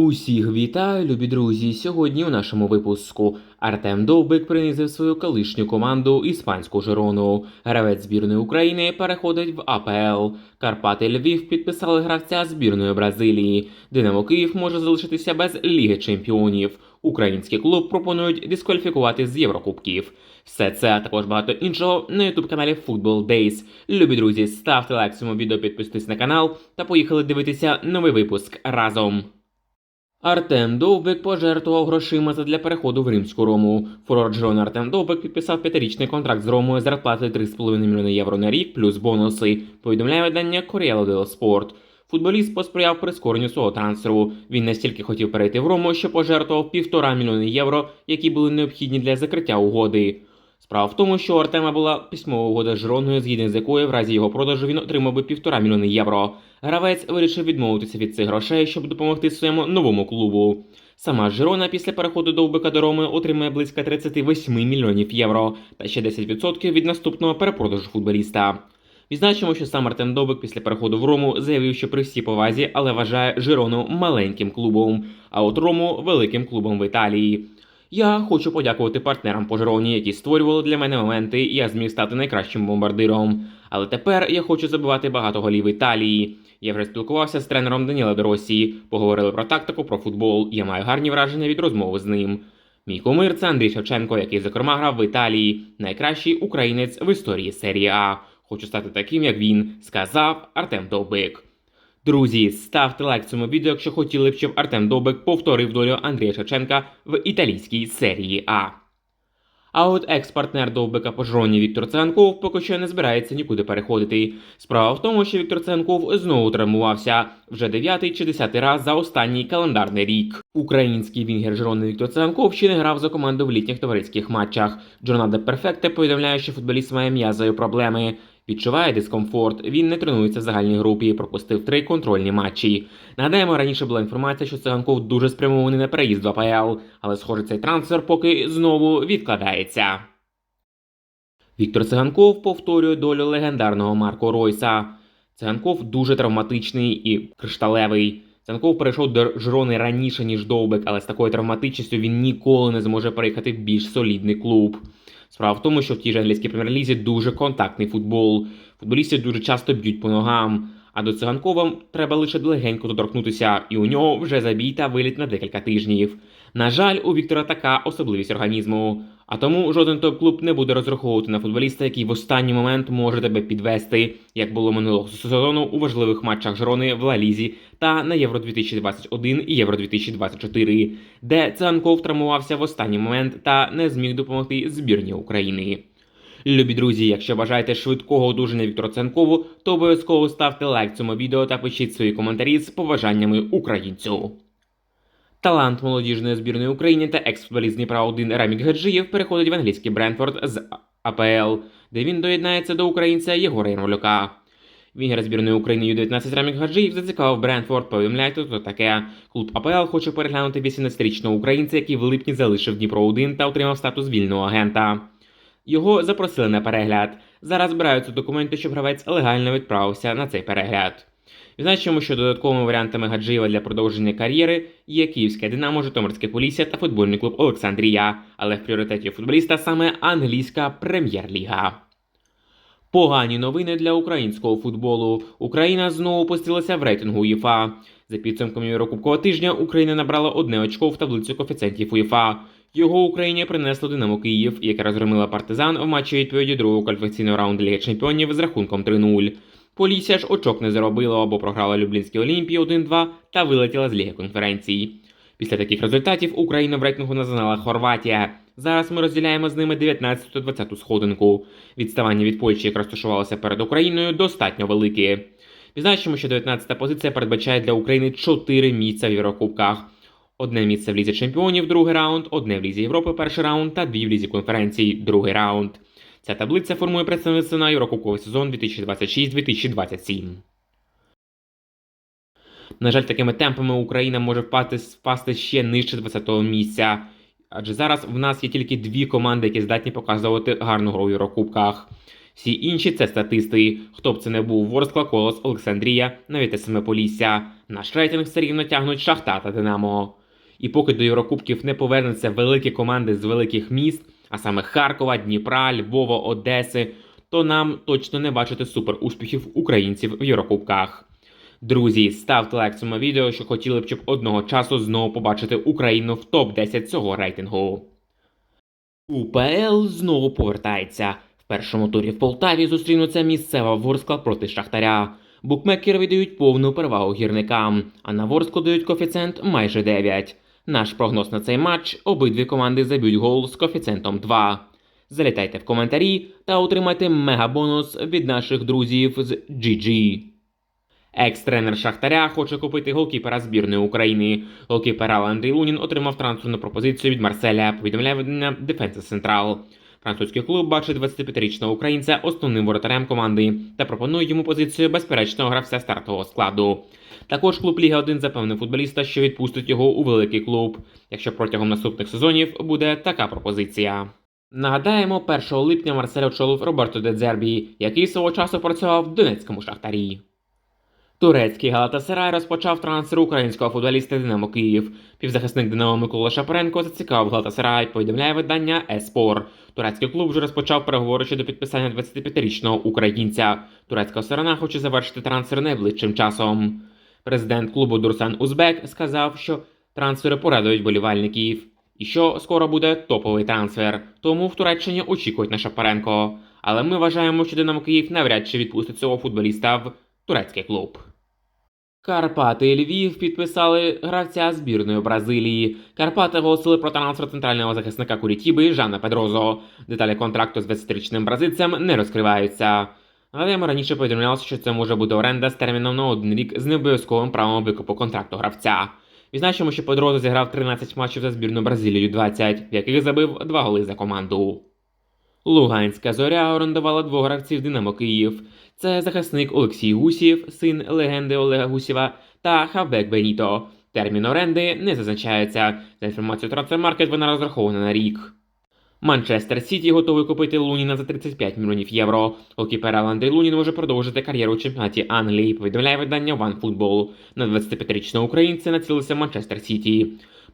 Усіх вітаю, любі друзі! Сьогодні у нашому випуску Артем Довбик принизив свою колишню команду іспанську Жирону. Гравець збірної України переходить в АПЛ. Карпати Львів підписали гравця збірної Бразилії. Динамо Київ може залишитися без Ліги Чемпіонів. Український клуб пропонують дискваліфікувати з Єврокубків. Все це а також багато іншого на ютуб каналі Football Days. Любі друзі, ставте лайк цьому відео, підписуйтесь на канал та поїхали дивитися новий випуск разом. Артем Довбик пожертвував грошима задля переходу в римську Рому. Фурор Джерона Артем Довбик підписав п'ятирічний контракт з Ромою зарплатою 3,5 мільйони євро на рік плюс бонуси. Повідомляє видання Corriere dello Sport. Футболіст посприяв прискоренню свого трансферу. Він настільки хотів перейти в Рому, що пожертвував півтора мільйони євро, які були необхідні для закриття угоди. Справа в тому, що у Артема була письмова угода з Жироною, згідно з якою в разі його продажу він отримав би півтора мільйони євро. Гравець вирішив відмовитися від цих грошей, щоб допомогти своєму новому клубу. Сама Жирона після переходу Довбика до Роми отримає близько 38 мільйонів євро та ще 10% від наступного перепродажу футболіста. Відзначимо, що сам Артем Довбик після переходу в Рому заявив, що при всій повазі, але вважає Жирону маленьким клубом, а от Рому великим клубом в Італії. Я хочу подякувати партнерам по які створювали для мене моменти, і я зміг стати найкращим бомбардиром. Але тепер я хочу забивати багато голів Італії. Я вже спілкувався з тренером Даніла Доросі, поговорили про тактику, про футбол. Я маю гарні враження від розмови з ним. Мій кумир це Андрій Шевченко, який зокрема грав в Італії, найкращий українець в історії серії А. Хочу стати таким, як він, сказав Артем Довбик. Друзі, ставте лайк цьому відео, якщо хотіли б, щоб Артем Довбик повторив долю Андрія Шевченка в італійській серії А. А от екс-партнер Довбика по жроні Віктор Циганков поки що не збирається нікуди переходити. Справа в тому, що Віктор Циганков знову травмувався вже дев'ятий чи десятий раз за останній календарний рік. Український вінгер Жирони Віктор Циганков ще не грав за команду в літніх товариських матчах. Джорнада Перфекте повідомляє, що футболіст має м'язові проблеми. Відчуває дискомфорт. Він не тренується в загальній групі, пропустив три контрольні матчі. Нагадаємо, раніше була інформація, що циганков дуже спрямований на переїзд в АПЛ, але схоже, цей трансфер поки знову відкладається. Віктор Циганков повторює долю легендарного Марко Ройса. Циганков дуже травматичний і кришталевий. Циганков перейшов до Жирони раніше, ніж Довбик, але з такою травматичністю він ніколи не зможе переїхати в більш солідний клуб. Справа в тому, що в тій же англійській прем'єр-лізі дуже контактний футбол. Футболісти дуже часто б'ють по ногам. А до циганкова треба лише легенько доторкнутися, і у нього вже забій та виліт на декілька тижнів. На жаль, у Віктора така особливість організму. А тому жоден топ-клуб не буде розраховувати на футболіста, який в останній момент може тебе підвести, як було минулого сезону у важливих матчах Жирони в Ла-Лізі та на Євро 2021 і Євро 2024, де Циганков травмувався в останній момент та не зміг допомогти збірні України. Любі друзі, якщо бажаєте швидкого одужання Віктору Ценкову, то обов'язково ставте лайк цьому відео та пишіть свої коментарі з побажаннями українцю. Талант молодіжної збірної України та екс-футболіст Дніпра 1 Рамік Гаджиєв переходить в англійський Брентфорд з АПЛ, де він доєднається до українця Єгора Ярмолюка. Вінгер збірної України Ю-19 Рамік Гаджиєв зацікавив Брентфорд. Повідомляйте, то таке. Клуб АПЛ хоче переглянути 18-річного українця, який в липні залишив Дніпро 1 та отримав статус вільного агента. Його запросили на перегляд. Зараз збираються документи, щоб гравець легально відправився на цей перегляд. Відзначимо, що додатковими варіантами Гаджиєва для продовження кар'єри є Київське Динамо, Житомирське Полісся та футбольний клуб Олександрія, але в пріоритеті футболіста саме англійська прем'єр-ліга. Погані новини для українського футболу. Україна знову опустилася в рейтингу УЄФА. За підсумками Єврокубкового тижня Україна набрала одне очко в таблицю коефіцієнтів УЄФА. Його Україні принесло Динамо Київ, яке розгромила партизан в матчі відповіді другого кваліфікаційного раунду Ліги Чемпіонів з рахунком 3-0. Полісся ж очок не заробила або програла Люблінській Олімпії 1-2 та вилетіла з Ліги конференцій. Після таких результатів Україна в рейтингу назнала Хорватія. Зараз ми розділяємо з ними 19-20 сходинку. Відставання від Польщі, яка розташувалася перед Україною, достатньо велике. Відзначимо, що 19-та позиція передбачає для України 4 місця в Єврокубках. Одне місце в Лізі Чемпіонів, другий раунд, одне в Лізі Європи, перший раунд та дві в Лізі конференцій, другий раунд. Ця таблиця формує представництво на Єврокубковий сезон 2026-2027. На жаль, такими темпами Україна може впасти, впасти ще нижче 20-го місця. Адже зараз в нас є тільки дві команди, які здатні показувати гарну гру в Єврокубках. Всі інші це статисти. Хто б це не був Ворскла, Колос, Олександрія, навіть те Полісся. наш рейтинг все рівно тягнуть Шахта та Динамо. І поки до Єврокубків не повернуться великі команди з великих міст, а саме Харкова, Дніпра, Львова, Одеси, то нам точно не бачити супер успіхів українців в Єврокубках. Друзі, ставте лайк цьому відео, що хотіли б, щоб одного часу знову побачити Україну в топ-10 цього рейтингу. УПЛ знову повертається. В першому турі в Полтаві зустрінуться місцева Ворскла проти Шахтаря. Букмекери віддають повну перевагу гірникам, а на Ворсклу дають коефіцієнт майже 9. Наш прогноз на цей матч обидві команди заб'ють гол з коефіцієнтом 2. Залітайте в коментарі та отримайте мегабонус від наших друзів з GG. Екс-тренер Шахтаря хоче купити голкіпера збірної України. Голкіпер Андрій Лунін отримав трансферну пропозицію від Марселя, повідомляє видання Defense Central. Французький клуб бачить 25-річного українця основним воротарем команди та пропонує йому позицію безперечного гравця стартового складу. Також клуб Ліга 1 запевнив футболіста, що відпустить його у великий клуб, якщо протягом наступних сезонів буде така пропозиція. Нагадаємо, 1 липня Марсель очолив Роберто Дедзербі, який свого часу працював в Донецькому шахтарі. Турецький Галатасарай розпочав трансфер українського футболіста Динамо Київ. Півзахисник Динамо Микола Шапаренко зацікавив Галатасарай, повідомляє видання Еспор. Турецький клуб вже розпочав переговори щодо підписання 25-річного українця. Турецька сторона хоче завершити трансфер найближчим часом. Президент клубу Дурсан Узбек сказав, що трансфери порадують болівальників. І що скоро буде топовий трансфер, тому в Туреччині очікують на Шапаренко. Але ми вважаємо, що Динамо Київ навряд чи відпустить цього футболіста в турецький клуб. Карпати і Львів підписали гравця збірної Бразилії. Карпати оголосили про трансфер центрального захисника Курітіби Жана Педрозо. Деталі контракту з 20-річним бразильцем не розкриваються. Але ми раніше повідомлялося, що це може бути оренда з терміном на один рік з необов'язковим правом викупу контракту гравця. Відзначимо, що Педрозо зіграв 13 матчів за збірну Бразилію 20, в яких забив 2 голи за команду. Луганська зоря орендувала двох гравців Динамо Київ. Це захисник Олексій Гусів, син легенди Олега Гусєва, та Хавбек Беніто. Термін оренди не зазначається. За інформацією Трансфермаркет вона розрахована на рік. Манчестер Сіті готовий купити Луніна за 35 мільйонів євро. Голкіпер Андрій Лунін може продовжити кар'єру у чемпіонаті Англії, повідомляє видання OneFootball. На 25-річного українця націлився Манчестер Сіті.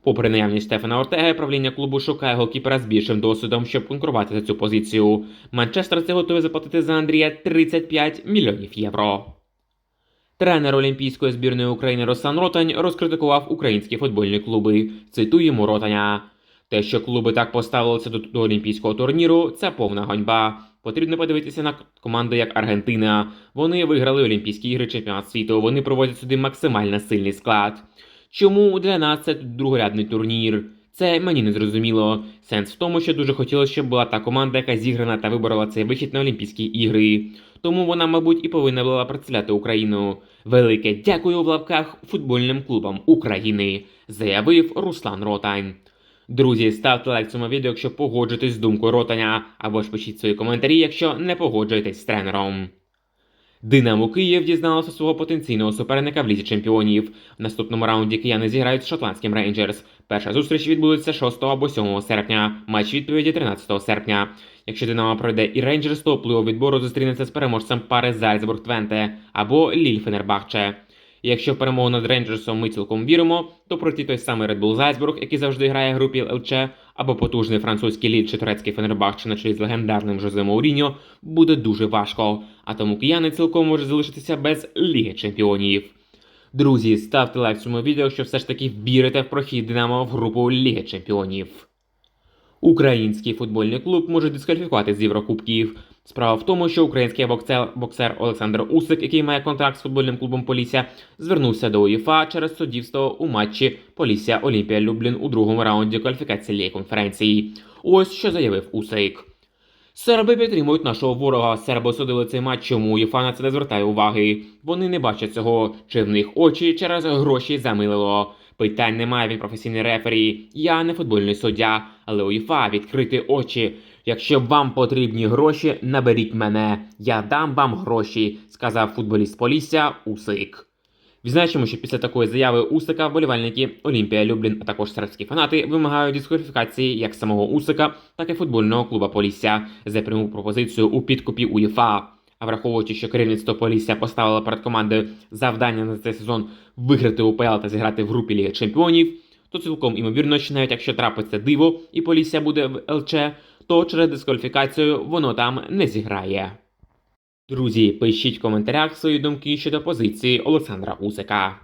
Попри наявність Стефана Ортега, правління клубу шукає голкіпера з більшим досвідом, щоб конкурувати за цю позицію. Манчестер це готовий заплатити за Андрія 35 мільйонів євро. Тренер Олімпійської збірної України Руслан Ротань розкритикував українські футбольні клуби. Цитуємо Ротаня. Те, що клуби так поставилися до, до олімпійського турніру, це повна ганьба. Потрібно подивитися на команди як Аргентина. Вони виграли Олімпійські ігри чемпіонат світу. Вони проводять сюди максимально сильний склад. Чому для нас це другорядний турнір? Це мені не зрозуміло. Сенс в тому, що дуже хотілося, щоб була та команда, яка зіграна та виборола цей вихід на Олімпійські ігри. Тому вона, мабуть, і повинна була представляти Україну. Велике дякую в лапках футбольним клубам України, заявив Руслан Ротань. Друзі, ставте лайк цьому відео, якщо погоджуєтесь з думкою Ротаня, або ж пишіть свої коментарі, якщо не погоджуєтесь з тренером. Динамо Київ дізналося свого потенційного суперника в лізі чемпіонів. В наступному раунді кияни зіграють з шотландським Рейнджерс. Перша зустріч відбудеться 6 або 7 серпня. Матч відповіді 13 серпня. Якщо Динамо пройде і Рейнджерс, то впливу відбору зустрінеться з переможцем пари Зальцбург Твенте або Ліль Фенербахче. Якщо в перемогу над Рейнджерсом ми цілком віримо, то пройти той самий Red Bull Зальцбург, який завжди грає в групі ЛЧ, або потужний французький лід чи турецький Фенербахче на чолі з легендарним Жозе Мауріньо, буде дуже важко. А тому кияни цілком можуть залишитися без Ліги Чемпіонів. Друзі, ставте лайк цьому відео, що все ж таки вірите в прохід Динамо в групу Ліги Чемпіонів. Український футбольний клуб може дискваліфікувати з Єврокубків. Справа в тому, що український боксер, Олександр Усик, який має контракт з футбольним клубом Полісся, звернувся до УЄФА через суддівство у матчі Полісся Олімпія Люблін у другому раунді кваліфікації Ліги конференції. Ось що заявив Усик. Серби підтримують нашого ворога. Серби судили цей матч, чому УЄФА на це не звертає уваги. Вони не бачать цього, чи в них очі через гроші замилило. Питань немає він професійний рефері. Я не футбольний суддя, але УЄФА відкрити очі. Якщо вам потрібні гроші, наберіть мене. Я дам вам гроші, сказав футболіст Полісся Усик. Відзначимо, що після такої заяви Усика вболівальники Олімпія Люблін, а також сербські фанати вимагають дискваліфікації як самого Усика, так і футбольного клуба Полісся за пряму пропозицію у підкупі УЄФА. А враховуючи, що керівництво Полісся поставило перед командою завдання на цей сезон виграти УПЛ та зіграти в групі Ліги Чемпіонів, то цілком імовірно, що навіть якщо трапиться диво і Полісся буде в ЛЧ, то через дискваліфікацію воно там не зіграє. Друзі, пишіть в коментарях свої думки щодо позиції Олександра Усика.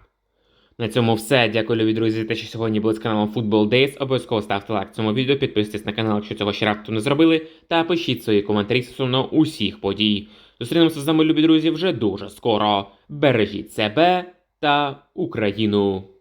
На цьому все. Дякую, любі друзі, те, що сьогодні були з каналом Football Days. Обов'язково ставте лайк цьому відео, підписуйтесь на канал, якщо цього ще раптом не зробили, та пишіть свої коментарі стосовно усіх подій. Зустрінемося з вами, любі друзі, вже дуже скоро. Бережіть себе та Україну!